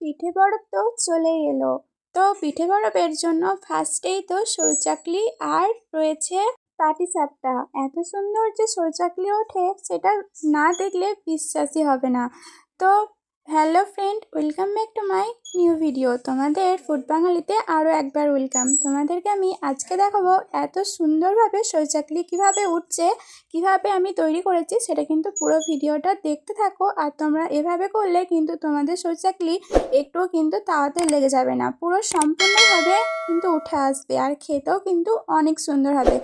পিঠে বরফ তো চলেই এলো। তো পিঠে বরফের জন্য ফার্স্টেই তো সরু চাকলি আর রয়েছে পাটি সাপটা এত সুন্দর যে সরু চাকলি ওঠে, সেটা না দেখলে বিশ্বাসই হবে না। তো hello friend, welcome back to my new video. তোমাদের ফুড বাঙালিতে আরও একবার ওয়েলকাম। তোমাদেরকে আমি আজকে দেখাবো এত সুন্দরভাবে সৈচাকলি কীভাবে উঠছে, কীভাবে আমি তৈরি করেছি, সেটা কিন্তু পুরো ভিডিওটা দেখতে থাকো। আর তোমরা এভাবে করলে কিন্তু তোমাদের সৈচাকলি একটুও কিন্তু তাওয়াতে লেগে যাবে না। পুরো সম্পূর্ণভাবে কিন্তু উঠে আসবে আর খেতেও কিন্তু অনেক সুন্দর হবে।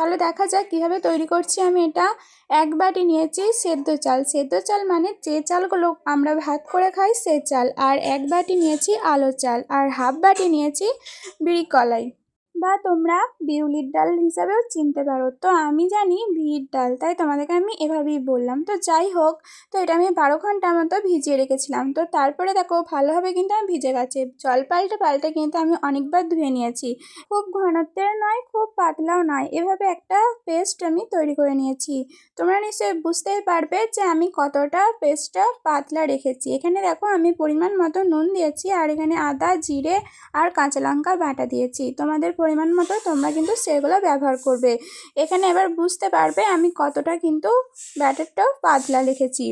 তাহলে দেখা যাক কীভাবে তৈরি করছি আমি এটা। এক বাটি নিয়েছি সেদ্ধ চাল। সেদ্ধ চাল মানে যে চালগুলো আমরা ভাত করে খাই সে চাল। আর এক বাটি নিয়েছি আলো চাল। আর হাফ বাটি নিয়েছি বিড়ি কলাই। বা তোমরা বিউলির ডাল হিসাবেও চিনতে পারো। তো আমি জানি বিউলির ডাল, তাই তোমাদেরকে আমি এভাবেই বললাম। তো যাই হোক, তো এটা আমি বারো ঘণ্টা মতো ভিজিয়ে রেখেছিলাম। তো তারপরে দেখো, ভালোভাবে কিন্তু আমি ভিজে গেছে। জল পাল্টে পাল্টে কিন্তু আমি অনেকবার ধুয়ে নিয়েছি। খুব ঘনত্বের নয়, খুব পাতলাও নয়। এভাবে একটা পেস্ট আমি তৈরি করে নিয়েছি। তোমরা নিশ্চয়ই বুঝতেই পারবে যে আমি কতটা পেস্টটা পাতলা রেখেছি। এখানে দেখো, আমি পরিমাণ মতো নুন দিয়েছি আর এখানে আদা, জিরে আর কাঁচা লঙ্কা বাটা দিয়েছি। তোমাদের পরিমাণ মতো তোমরা কিন্তু সেগুলো ব্যবহার করবে। এখানে এবার বুঝতে পারবে আমি কতটা কিন্তু ব্যাটারটাও পাতলা লিখেছি।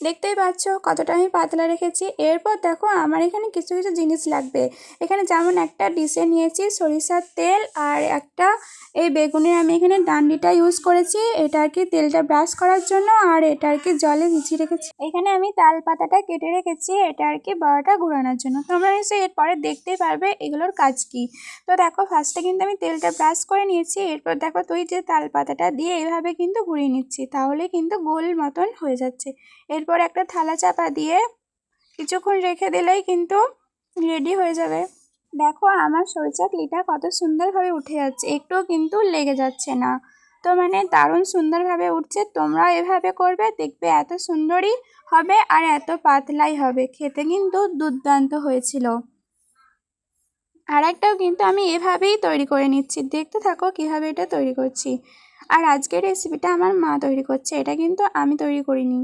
দেখতেই পাচ্ছ কতটা আমি পাতলা রেখেছি। এরপর দেখো আমার এখানে কিছু কিছু জিনিস লাগবে। এখানে যেমন একটা ডিশে নিয়েছি সরিষার তেল আর একটা এই বেগুনের আমি এখানে ডান্ডিটা ইউজ করেছি। এটা আর কি তেলটা ব্রাশ করার জন্য আর এটা আর কি জলে ভিজিয়ে রেখেছি। এখানে আমি তাল পাতাটা কেটে রেখেছি। এটা আর কি বড়াটা ঘোরানোর জন্য। তোমরা নিশ্চয়ই এরপরে দেখতেই পারবে এগুলোর কাজ কি। তো দেখো ফার্স্টে কিন্তু আমি তেলটা ব্রাশ করে নিয়েছি। এরপর দেখো তুই যে তাল পাতাটা দিয়ে এইভাবে কিন্তু ঘুরিয়ে নিচ্ছি, তাহলে কিন্তু গোল মতন হয়ে যাচ্ছে। এরপর এরপর একটা থালা চাপা দিয়ে কিছুক্ষণ রেখে দিলেই কিন্তু রেডি হয়ে যাবে। দেখো আমার সরু চাকলিটা কত সুন্দরভাবে উঠে যাচ্ছে, একটুও কিন্তু লেগে যাচ্ছে না। তো মানে দারুণ সুন্দরভাবে উঠছে তোমরা এভাবে করবে, দেখবে এত সুন্দরই হবে আর এত পাতলাই হবে। খেতে কিন্তু দুর্দান্ত হয়েছিল। আর একটাও কিন্তু আমি এভাবেই তৈরি করে নিচ্ছি, দেখতে থাকো কীভাবে এটা তৈরি করছি। আর আজকের রেসিপিটা আমার মা তৈরি করছে, এটা কিন্তু আমি তৈরি করিনি।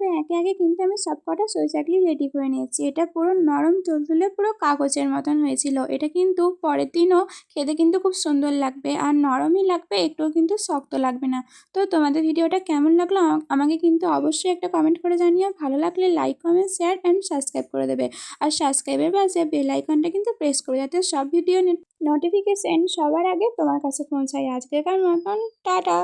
ভাবে একে একে কিন্তু আমি সব কটা সই চাকলি রেডি করে নিয়েছি। এটা পুরো নরম তুলতুলে পুরো কাগজের মতন হয়েছিল। এটা কিন্তু পরের দিনও খেতে কিন্তু খুব সুন্দর লাগবে। আর নরমই লাগবে, একটুও কিন্তু শক্ত লাগবে না। তো তোমাদের ভিডিওটা কেমন লাগল আমাকে কিন্তু অবশ্যই একটা কমেন্ট করে জানিও। ভালো লাগলে like comment share and subscribe করে দেবে। আর সাবস্ক্রাইবের পাশে বেল আইকনটা কিন্তু প্রেস করে যাতে সব ভিডিও নোটিফিকেশান সবার আগে তোমার কাছে পৌঁছায়। আজকেকার মতন, টাটা!